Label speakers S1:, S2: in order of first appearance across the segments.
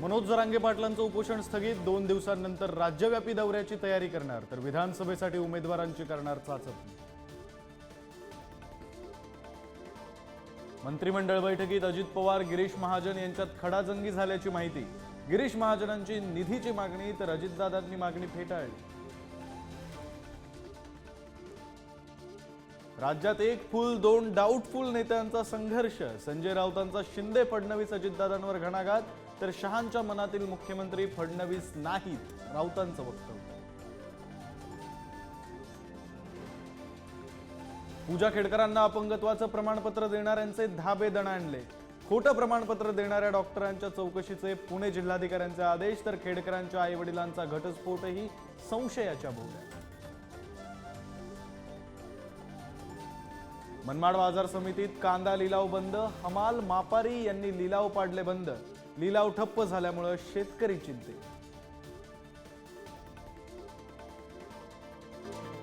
S1: मनोज जरांगे पाटलांचं उपोषण स्थगित. दोन दिवसांनंतर राज्यव्यापी दौऱ्याची तयारी करणार. तर विधानसभेसाठी उमेदवारांची करणार चाचपणी मंत्रिमंडळ बैठकीत अजित पवार गिरीश महाजन यांच्यात खडाजंगी झाल्याची माहिती. गिरीश महाजनांची निधीची मागणी तर अजितदादांनी मागणी फेटाळली. राज्यात एक फुल दोन डाऊटफुल नेत्यांचा संघर्ष. संजय राऊतांचा शिंदे फडणवीस अजितदादांवर घणाघात. तर शहांच्या मनातील मुख्यमंत्री फडणवीस नाहीत राऊतांचं वक्तव्य. पूजा खेडकरांना अपंगत्वाचं प्रमाणपत्र देणाऱ्यांचे धाबे दणाणले. खोटं प्रमाणपत्र देणाऱ्या डॉक्टरांच्या चौकशीचे पुणे जिल्हाधिकाऱ्यांचे आदेश तर खेडकरांच्या आई वडिलांचा घटस्फोटही संशयाच्या भोवऱ्यात मनमाड बाजार समितीत कांदा लिलाव बंद हमाल मापारी यांनी लिलाव पाडले बंद. लिलाव ठप्प झाल्यामुळं शेतकरी चिंतेत.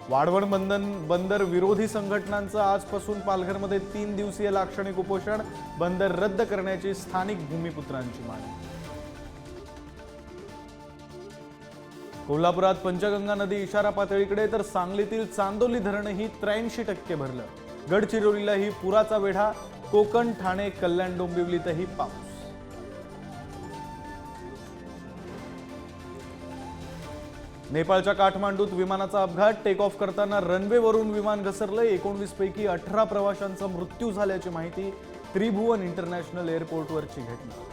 S1: वाढवण बंधन बंदर विरोधी संघटनांचं आजपासून पालघरमध्ये तीन दिवसीय लाक्षणिक उपोषण बंदर रद्द करण्याची स्थानिक भूमिपुत्रांची मागणी. कोल्हापुरात पंचगंगा नदी इशारा पातळीकडे तर सांगलीतील चांदोली धरणही त्र्याऐंशी टक्के भरलं. गडचिरोलीलाही पुराचा वेढा. कोकण ठाणे कल्याण डोंबिवलीतही पाऊस. नेपाळच्या काठमांडूत विमानाचा अपघात. टेक ऑफ करताना रनवेवरून विमान घसरलं एकोणवीस पैकी अठरा प्रवाशांचा मृत्यू झाल्याची माहिती त्रिभुवन इंटरनॅशनल एअरपोर्टवरची घटना.